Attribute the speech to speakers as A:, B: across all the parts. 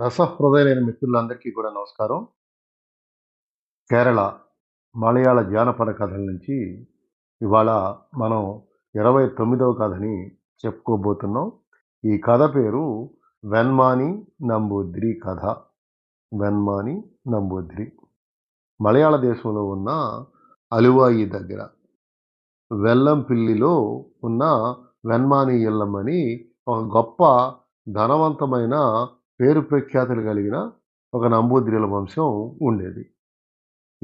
A: రసహృదయలైన మిత్రులందరికీ కూడా నమస్కారం. కేరళ మలయాళ జానపద కథల నుంచి ఇవాళ మనం ఇరవై తొమ్మిదవ కథని చెప్పుకోబోతున్నాం. ఈ కథ పేరు వెన్మాని నంబూద్రి కథ. వెన్మాని నంబూద్రి. మలయాళ దేశంలో ఉన్న అలువాయి దగ్గర వెల్లంపిల్లిలో ఉన్న వెన్మాని ఇల్లమ్మని ఒక గొప్ప ధనవంతమైన పేరు ప్రఖ్యాతులు కలిగిన ఒక నంబూద్రిల వంశం ఉండేది.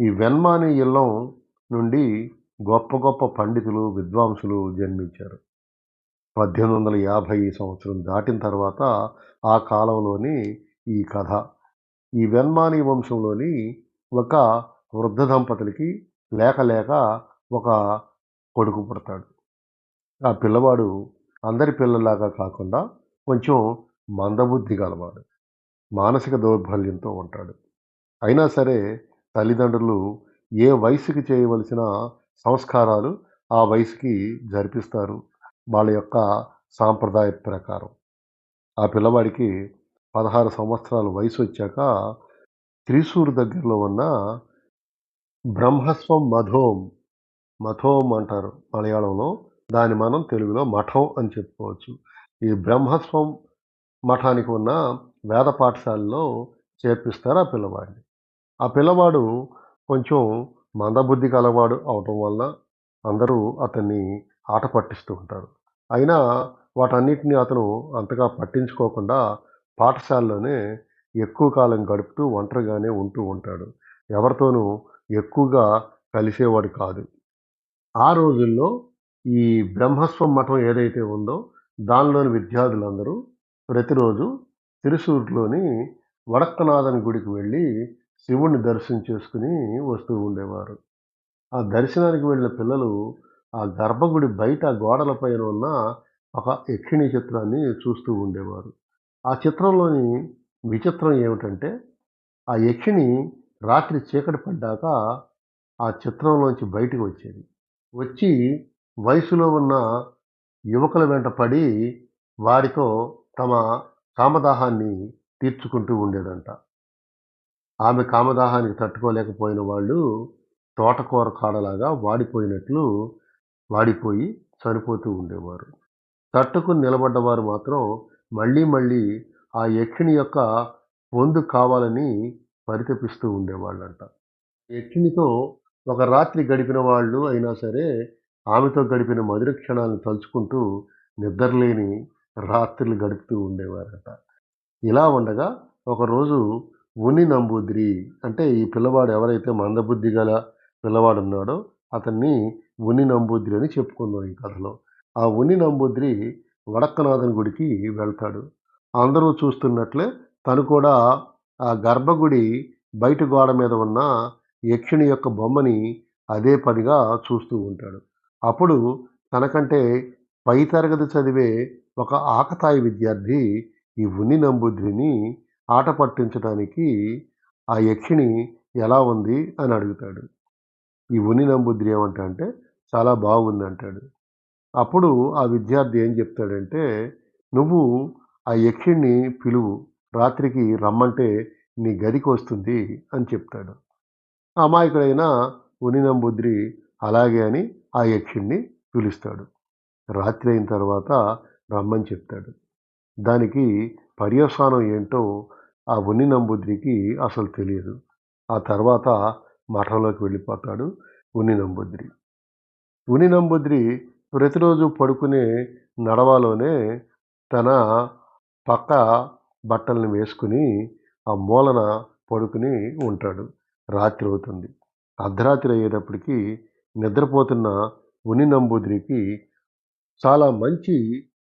A: ఈ వెన్మాని ఇల్లం నుండి గొప్ప గొప్ప పండితులు విద్వాంసులు జన్మించారు. పద్దెనిమిది వందల యాభై సంవత్సరం దాటిన తర్వాత ఆ కాలంలోని ఈ కథ. ఈ వెన్మాని వంశంలోని ఒక వృద్ధ దంపతులకి లేక లేక ఒక కొడుకు పుడతాడు. ఆ పిల్లవాడు అందరి పిల్లలాగా కాకుండా కొంచెం మందబుద్ధి గలవాడు మానసిక దౌర్బల్యంతో ఉంటాడు. అయినా సరే తల్లిదండ్రులు ఏ వయసుకి చేయవలసిన సంస్కారాలు ఆ వయసుకి జరిపిస్తారు. వాళ్ళ యొక్క సాంప్రదాయ ప్రకారం. ఆ పిల్లవాడికి పదహారు సంవత్సరాల వయసు వచ్చాక త్రిశూర్ దగ్గరలో ఉన్న బ్రహ్మస్వం మధోం మథోం అంటారు మలయాళంలో. దాన్ని మనం తెలుగులో మఠం అని చెప్పుకోవచ్చు. ఈ బ్రహ్మస్వం మఠానికి ఉన్న వేద పాఠశాలలో చేర్పిస్తారు ఆ పిల్లవాడిని. ఆ పిల్లవాడు కొంచెం మందబుద్ధి కలవాడు అవటం వల్ల అందరూ అతన్ని ఆట పట్టిస్తూ ఉంటారు. అయినా వాటన్నిటిని అతను అంతగా పట్టించుకోకుండా పాఠశాలలోనే ఎక్కువ కాలం గడుపుతూ ఒంటరిగానే ఉంటూ ఉంటాడు. ఎవరితోనూ ఎక్కువగా కలిసేవాడు కాదు. ఆ రోజుల్లో ఈ బ్రహ్మస్వం మఠం ఏదైతే ఉందో దానిలోని విద్యార్థులందరూ ప్రతిరోజు తిరుసూరులోని వడక్కనాథన్ గుడికి వెళ్ళి శివుణ్ణి దర్శనం చేసుకుని వస్తూ ఉండేవారు. ఆ దర్శనానికి వెళ్ళిన పిల్లలు ఆ గర్భగుడి బయట గోడల పైన ఉన్న ఒక యక్షిణీ చిత్రాన్ని చూస్తూ ఉండేవారు. ఆ చిత్రంలోని విచిత్రం ఏమిటంటే ఆ యక్షిణి రాత్రి చీకటి పడ్డాక ఆ చిత్రంలోంచి బయటికి వచ్చేది. వచ్చి వయసులో ఉన్న యువకుల వెంట పడి వారితో తమ కామదాహాన్ని తీర్చుకుంటూ ఉండేదంట. ఆమె కామదాహానికి తట్టుకోలేకపోయిన వాళ్ళు తోటకూర కాడలాగా వాడిపోయినట్లు వాడిపోయి చనిపోతూ ఉండేవారు. తట్టుకుని నిలబడ్డవారు మాత్రం మళ్ళీ మళ్ళీ ఆ యక్షిణి యొక్క పొందు కావాలని పరితపిస్తూ ఉండేవాళ్ళంట. యక్షిణితో ఒక రాత్రి గడిపిన వాళ్ళు అయినా సరే ఆమెతో గడిపిన మధుర క్షణాలను తలుచుకుంటూ నిద్రలేని రాత్రులు గడుపుతూ ఉండేవారట. ఇలా ఉండగా ఒకరోజు ఉని నంబూద్రి అంటే ఈ పిల్లవాడు ఎవరైతే మందబుద్ధి గల పిల్లవాడు ఉన్నాడో అతన్ని ఉని నంబూద్రి అని చెప్పుకుందాం ఈ కథలో. ఆ ఉని నంబూద్రి వడక్కనాథన్ గుడికి వెళ్తాడు. అందరూ చూస్తున్నట్లే తను కూడా ఆ గర్భగుడి బయట గోడ మీద ఉన్న యక్షిణి యొక్క బొమ్మని అదే పనిగా చూస్తూ ఉంటాడు. అప్పుడు తనకంటే పై తరగతి చదివే ఒక ఆకతాయి విద్యార్థి ఈ ఉన్ని నంబుద్రిని ఆట పట్టించడానికి ఆ యక్షిణి ఎలా ఉంది అని అడుగుతాడు. ఈ ఉన్ని నంబుద్రి ఏమంటా అంటే చాలా బాగుంది అంటాడు అప్పుడు ఆ విద్యార్థి ఏం చెప్తాడంటే నువ్వు ఆ యక్షిణ్ణి పిలువు రాత్రికి రమ్మంటే నీ గదికి వస్తుంది అని చెప్తాడు. అమాయకుడైన ఉని నంబుద్రి అలాగే అని ఆ యక్షిణ్ణి పిలుస్తాడు. రాత్రి అయిన తర్వాత రమ్మని చెప్తాడు. దానికి పర్యవసానం ఏంటో ఆ ఉన్ని నంబుద్రికి అసలు తెలియదు. ఆ తర్వాత మఠంలోకి వెళ్ళిపోతాడు ఉన్ని నంబుద్రి ఉని నంబుద్రి ప్రతిరోజు పడుకునే నడవలోనే తన పక్క బట్టలను వేసుకుని ఆ మూలన పడుకుని ఉంటాడు. రాత్రి అవుతుంది. అర్ధరాత్రి అయ్యేటప్పటికి నిద్రపోతున్న ఉని నంబూద్రికి చాలా మంచి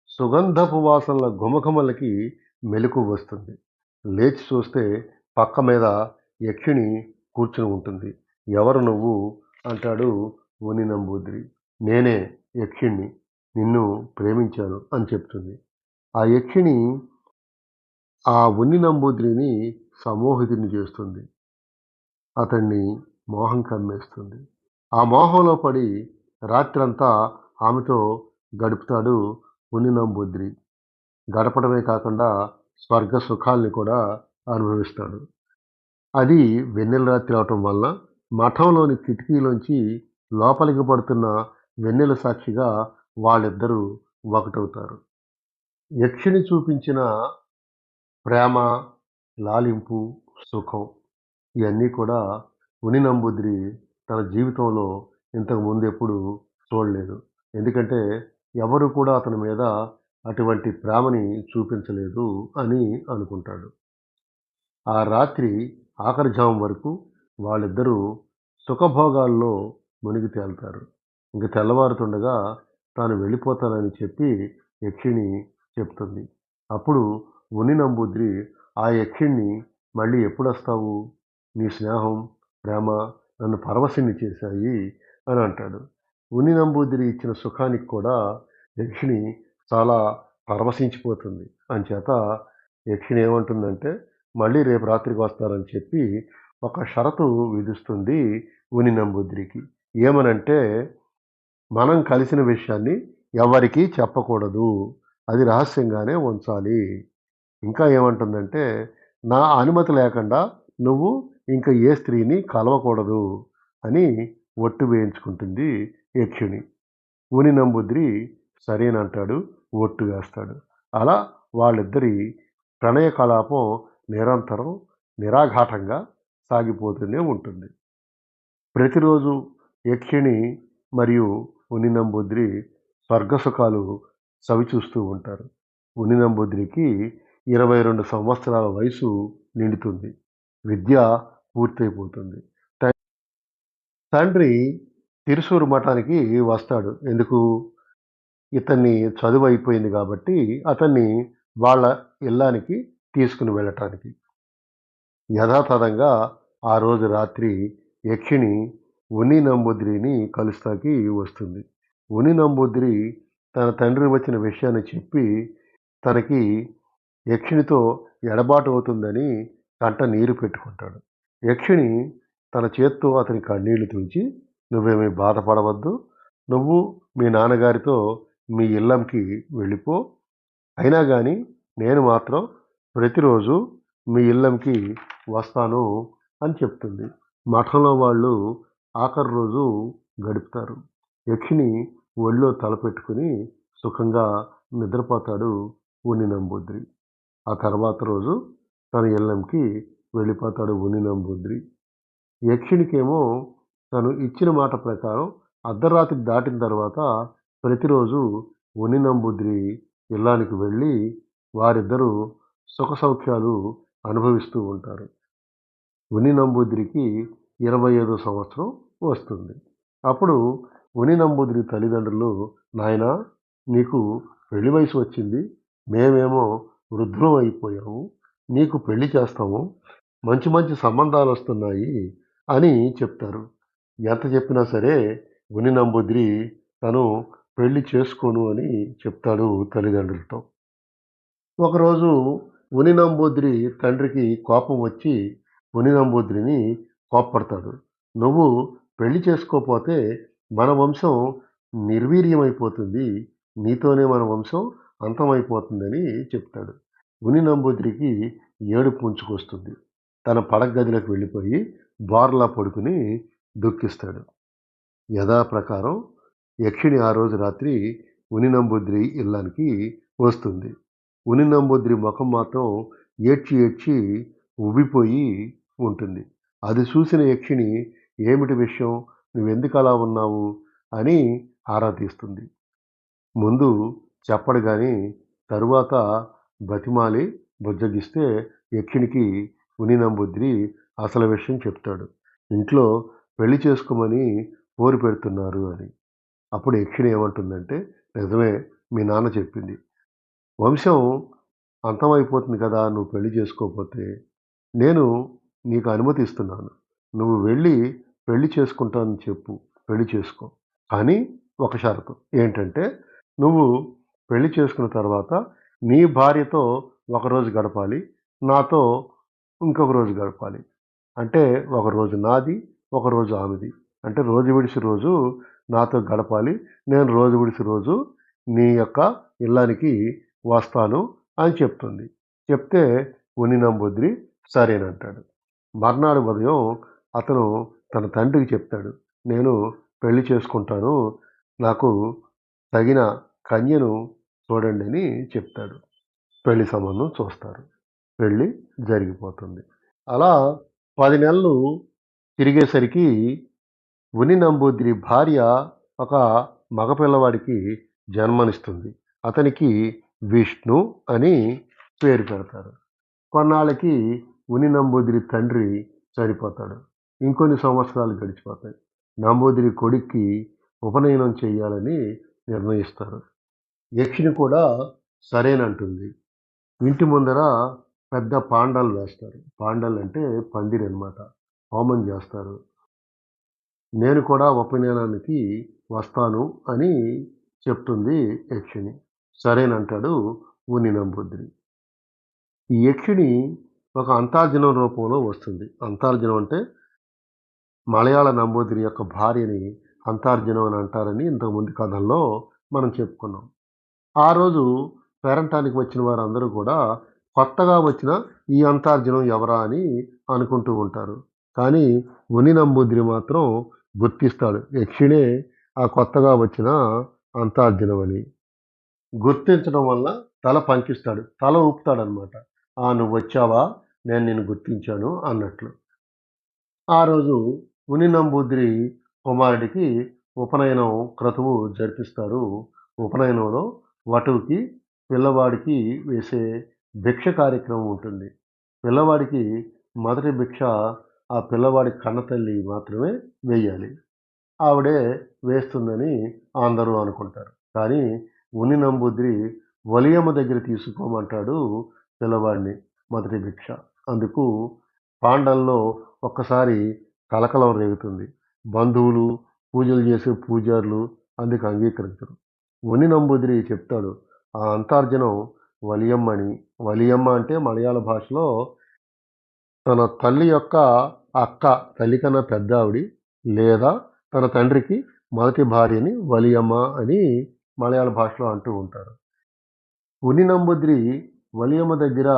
A: సుగంధపు వాసనల ఘుమఘుమలకి మెలకు వస్తుంది. లేచి చూస్తే పక్క మీద యక్షిణి కూర్చుని ఉంటుంది. ఎవరు నువ్వు? అంటాడు ఉని నంబూద్రి నేనే యక్షిణ్ణి. నిన్ను ప్రేమించాను అని చెప్తుంది. ఆ యక్షిణి ఆ ఉన్ని నంబూద్రిని సమోహితుని చేస్తుంది. అతన్ని మోహం కమ్మేస్తుంది. ఆ మోహంలో పడి రాత్రంతా ఆమెతో గడుపుతాడు ఉన్ని నంబూద్రి గడపడమే కాకుండా స్వర్గ సుఖాల్ని కూడా అనుభవిస్తాడు. అది వెన్నెల రాత్రి అవటం వల్ల మఠంలోని కిటికీలోంచి లోపలికి పడుతున్న వెన్నెల సాక్షిగా వాళ్ళిద్దరూ ఒకటవుతారు. యక్షిని చూపించిన ప్రేమ లాలింపు సుఖం ఇవన్నీ కూడా ఉని నంబుద్రి తన జీవితంలో ఇంతకు ముందు ఎప్పుడు చూడలేదు. ఎందుకంటే ఎవరు కూడా అతని మీద అటువంటి ప్రేమని చూపించలేదు అని అనుకుంటాడు. ఆ రాత్రి ఆఖరి జాము వరకు వాళ్ళిద్దరూ సుఖభోగాల్లో మునిగి తేలుతారు. ఇంక తెల్లవారుతుండగా తాను వెళ్ళిపోతానని చెప్పి యక్షిణి చెప్తుంది. అప్పుడు ఉని నంబూద్రి ఆ యక్షిణ్ణి మళ్ళీ ఎప్పుడొస్తావు? నీ స్నేహం ప్రేమ నన్ను పరవశిని చేశాయి అని అంటాడు. ఉని నంబూద్రి ఇచ్చిన సుఖానికి కూడా యక్షిణి చాలా పరవశించిపోతుంది. అంచేత యక్షిణి ఏమంటుందంటే మళ్ళీ రేపు రాత్రికి వస్తారని చెప్పి ఒక షరతు విధిస్తుంది ఉని నంబూద్రికి ఏమనంటే మనం కలిసిన విషయాన్ని ఎవరికీ చెప్పకూడదు. అది రహస్యంగానే ఉంచాలి. ఇంకా ఏమంటుందంటే నా అనుమతి లేకుండా నువ్వు ఇంకా ఏ స్త్రీని కలవకూడదు అని ఒట్టు వేయించుకుంటుంది యక్షుని ఉని నంబుద్రి సరేనంటాడు ఒట్టు వేస్తాడు. అలా వాళ్ళిద్దరి ప్రణయ కలాపం నిరంతరం నిరాఘాటంగా సాగిపోతూనే ఉంటుంది. ప్రతిరోజు యక్షిణి మరియు ఉని నంబుద్రి స్వర్గసుఖాలు చవిచూస్తూ ఉంటారు. ఉని నంబుద్రికి ఇరవై రెండు సంవత్సరాల వయసు నిండుతుంది. విద్య పూర్తయిపోతుంది. తండ్రి తిరుసూరు మఠానికి వస్తాడు. ఎందుకు? ఇతన్ని చదువు అయిపోయింది కాబట్టి అతన్ని వాళ్ళ ఇల్లానికి తీసుకుని వెళ్ళటానికి. యథాతథంగా ఆ రోజు రాత్రి యక్షిణి ఉని నంబుద్రిని కలుస్తాకి వస్తుంది. ఉని నంబుద్రి తన తండ్రి వచ్చిన విషయాన్ని చెప్పి తనకి యక్షిణితో ఎడబాటు అవుతుందని కంట నీరు పెట్టుకుంటాడు. యక్షిణి తన చేత్తో అతని కన్నీళ్ళు తుడిచి నువ్వేమీ బాధపడవద్దు. నువ్వు మీ నాన్నగారితో మీ ఇల్లంకి వెళ్ళిపో. అయినా కానీ నేను మాత్రం ప్రతిరోజు మీ ఇల్లంకి వస్తాను అని చెప్తుంది. మఠంలో వాళ్ళు ఆఖరి రోజు గడుపుతారు. యక్షిని ఒళ్ళో తలపెట్టుకుని సుఖంగా నిద్రపోతాడు ఉని నంబూద్రి ఆ తర్వాత రోజు తన ఇల్లంకి వెళ్ళిపోతాడు ఉని నంబూద్రి యక్షునికేమో తను ఇచ్చిన మాట ప్రకారం అర్ధరాత్రి దాటిన తర్వాత ప్రతిరోజు ఉని నంబూద్రి ఇల్లానికి వెళ్ళి వారిద్దరూ సుఖ సౌఖ్యాలు అనుభవిస్తూ ఉంటారు. ఉనినంబుద్రికి ఇరవై ఐదో సంవత్సరం వస్తుంది. అప్పుడు ఉనినంబుద్రి తల్లిదండ్రులు నాయన నీకు పెళ్ళి వయసు వచ్చింది. మేమేమో వృద్ధులం అయిపోయాము. నీకు పెళ్ళి చేస్తాము. మంచి మంచి సంబంధాలు వస్తున్నాయి. అని చెప్తారు. ఎంత చెప్పినా సరే గుని నంబూద్రి తను పెళ్ళి చేసుకోను అని చెప్తాడు తల్లిదండ్రులతో. ఒకరోజు ఉని నంబూద్రి తండ్రికి కోపం వచ్చి ఉని నంబూద్రిని కోప్పడతాడు. నువ్వు పెళ్ళి చేసుకోపోతే మన వంశం నిర్వీర్యమైపోతుంది. నీతోనే మన వంశం అంతమైపోతుందని చెప్తాడు. ఉని నంబూద్రికి ఏడుపు పుంచుకొస్తుంది తన పడగదిలోకి వెళ్ళిపోయి బార్లా పడుకుని దుఃఖిస్తాడు. యథాప్రకారం యక్షిణి ఆ రోజు రాత్రి ఉనినంబుద్రి ఇల్లానికి వస్తుంది. ఉనినంబుద్రి ముఖం మాత్రం ఏడ్చి ఏడ్చి ఉబ్బిపోయి ఉంటుంది. అది చూసిన యక్షిణి ఏమిటి విషయం? నువ్వెందుకు అలా ఉన్నావు? అని ఆరా తీస్తుంది. ముందు చెప్పడు కానీ తరువాత బతిమాలి బుజ్జగిస్తే యక్షినికి ఉనినంబుద్రి అసలు విషయం చెప్తాడు. ఇంట్లో పెళ్ళి చేసుకోమని పోరు పెడుతున్నారు అని. అప్పుడు యక్షిణి ఏమంటుందంటే నిజమే మీ నాన్న చెప్పింది. వంశం అంతమైపోతుంది కదా నువ్వు పెళ్ళి చేసుకోకపోతే. నేను నీకు అనుమతి ఇస్తున్నాను. నువ్వు వెళ్ళి పెళ్ళి చేసుకుంటానని చెప్పు. పెళ్ళి చేసుకో. కానీ ఒక షరతు. ఏంటంటే నువ్వు పెళ్ళి చేసుకున్న తర్వాత నీ భార్యతో ఒకరోజు గడపాలి నాతో ఇంకొక రోజు గడపాలి. అంటే ఒకరోజు నాది ఒకరోజు ఆమెది. అంటే రోజు విడిచి రోజు నాతో గడపాలి. నేను రోజు విడిచి రోజు నీ యొక్క ఇల్లానికి వస్తాను అని చెప్తుంది. చెప్తే ఉని నంబుద్రి సరేనంటాడు. మర్నాడు ఉదయం అతను తన తండ్రికి చెప్తాడు నేను పెళ్ళి చేసుకుంటాను నాకు తగిన కన్యను చూడండి అని చెప్తాడు. పెళ్ళి సంబంధం చూస్తారు. పెళ్ళి జరిగిపోతుంది. అలా పది నెలలు తిరిగేసరికి ఉని నంబూద్రి భార్య ఒక మగపిల్లవాడికి జన్మనిస్తుంది. అతనికి విష్ణు అని పేరు పెడతారు. కొన్నాళ్ళకి ఉని నంబూదిరి తండ్రి చనిపోతాడు. ఇంకొన్ని సంవత్సరాలు గడిచిపోతాయి. నంబూదిరి కొడుక్కి ఉపనయనం చేయాలని నిర్ణయిస్తారు. యక్షిని కూడా సరేనంటుంది. ఇంటి ముందర పెద్ద పాండాలు వేస్తారు. పాండాలు అంటే పందిరి అనమాట హోమం చేస్తారు. నేను కూడా ఉపనయనానికి వస్తాను అని చెప్తుంది యక్షిణి. సరేనంటాడు ఉని నంబుద్రి ఈ యక్షిణి ఒక అంతర్జనం రూపంలో వస్తుంది. అంతార్జనం అంటే మలయాళ నంబూదిరి యొక్క భార్యని అంతర్జనం అని అంటారని ఇంతకుముందు కథల్లో మనం చెప్పుకున్నాం. ఆ రోజు పేరంటానికి వచ్చిన వారందరూ కూడా కొత్తగా వచ్చిన ఈ అంతర్జనం ఎవరా అని అనుకుంటూ ఉంటారు. కానీ ఉని నంబూద్రి మాత్రం గుర్తిస్తాడు. యక్షిణే ఆ కొత్తగా వచ్చిన అంతర్జనం అని. గుర్తించడం వల్ల తల పంకిస్తాడు. తల ఊపుతాడనమాట. ఆ నువ్వు వచ్చావా? నేను నిన్ను గుర్తించాను అన్నట్లు. ఆ రోజు ఉని నంబూద్రి కుమారుడికి ఉపనయనం క్రతువు జరిపిస్తారు. ఉపనయనంలో వటువుకి పిల్లవాడికి వేసే భిక్ష కార్యక్రమం ఉంటుంది. పిల్లవాడికి మొదటి భిక్ష ఆ పిల్లవాడి కన్నతల్లి మాత్రమే వేయాలి. ఆవిడే వేస్తుందని అందరూ అనుకుంటారు. కానీ ఉని నంబుద్రి వలియమ్మ దగ్గర తీసుకోమంటాడు పిల్లవాడిని మొదటి భిక్ష. అందుకు పాండల్లో ఒక్కసారి కలకలం రేగుతుంది. బంధువులు పూజలు చేసే పూజారులు అందుకు అంగీకరించరు. ఉని నంబూదిరి చెప్తాడు ఆ అంతార్జనం వలియమ్మ అని. వలియమ్మ అంటే మలయాళ భాషలో తన తల్లి యొక్క అక్క తల్లి కన్నా పెద్ద ఆవిడి లేదా తన తండ్రికి మొదటి భార్యని వలియమ్మ అని మలయాళ భాషలో అంటూ ఉంటారు. ఉని నంబుద్రి వలియమ్మ దగ్గర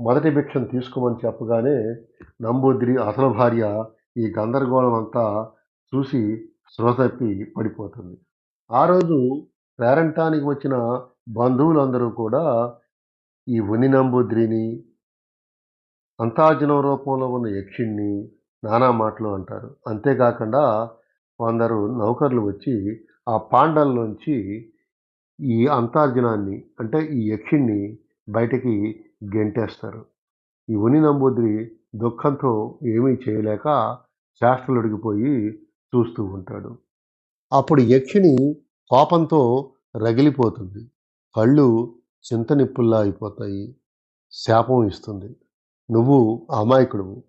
A: మొదటి భిక్షను తీసుకోమని చెప్పగానే నంబూద్రి అసలు భార్య ఈ గందరగోళం అంతా చూసి శ్రోతప్పి పడిపోతుంది. ఆ రోజు పేరంటానికి వచ్చిన బంధువులందరూ కూడా ఈ ఉని నంబూద్రిని అంతార్జనం రూపంలో ఉన్న యక్షిణ్ణి నానా మాటలు అంటారు. అంతేకాకుండా కొందరు నౌకర్లు వచ్చి ఆ పాండల్లోంచి ఈ అంతార్జనాన్ని అంటే ఈ యక్షిణ్ణి బయటికి గెంటేస్తారు. ఈ ఉని నంబూద్రి దుఃఖంతో ఏమీ చేయలేక శాస్త్రలుడిగిపోయి చూస్తూ ఉంటాడు. అప్పుడు యక్షిణి కోపంతో రగిలిపోతుంది. కళ్ళు చింతనిప్పుల్లా అయిపోతాయి. శాపం ఇస్తుంది. నువ్వు అమాయకుడువు.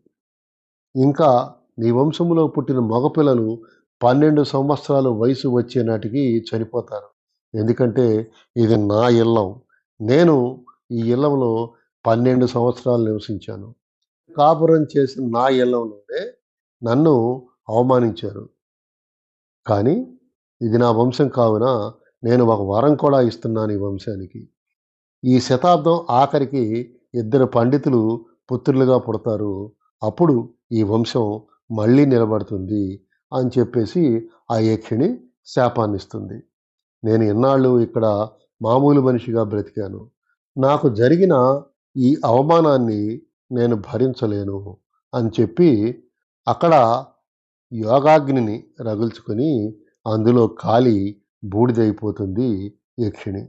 A: ఇంకా నీ వంశంలో పుట్టిన మగపిల్లలు పన్నెండు సంవత్సరాల వయసు వచ్చే నాటికి చనిపోతారు. ఎందుకంటే ఇది నా ఇల్లం. నేను ఈ ఇల్లంలో పన్నెండు సంవత్సరాలు నివసించాను. కాపురం చేసిన నా ఇల్లంలోనే నన్ను అవమానించారు. కానీ ఇది నా వంశం కావున నేను ఒక వరం కూడా ఇస్తున్నాను ఈ వంశానికి. ఈ శతాబ్దం ఆఖరికి ఇద్దరు పండితులు పుత్రులుగా పుడతారు. అప్పుడు ఈ వంశం మళ్ళీ నిలబడుతుంది అని చెప్పేసి ఆ యక్షిణి శాపాన్నిస్తుంది. నేను ఇన్నాళ్ళు ఇక్కడ మామూలు మనిషిగా బ్రతికాను. నాకు జరిగిన ఈ అవమానాన్ని నేను భరించలేను అని చెప్పి అక్కడ యోగాగ్నిని రగుల్చుకొని అందులో కాలి బూడిదైపోతుంది యక్షిణి.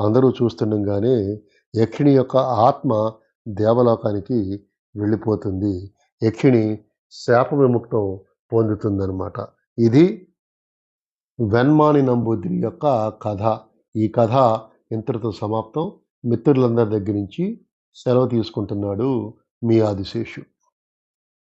A: అందరూ చూస్తుండగానే యక్షిణి యొక్క ఆత్మ దేవలోకానికి వెళ్ళిపోతుంది. యక్షిణి శాప విముక్తం పొందుతుందనమాట ఇది వెన్మాని నంబూద్రి యొక్క కథ. ఈ కథ ఇంతటితో సమాప్తం. మిత్రులందరి దగ్గర నుంచి సెలవు తీసుకుంటున్నాడు మీ ఆదిశేషు.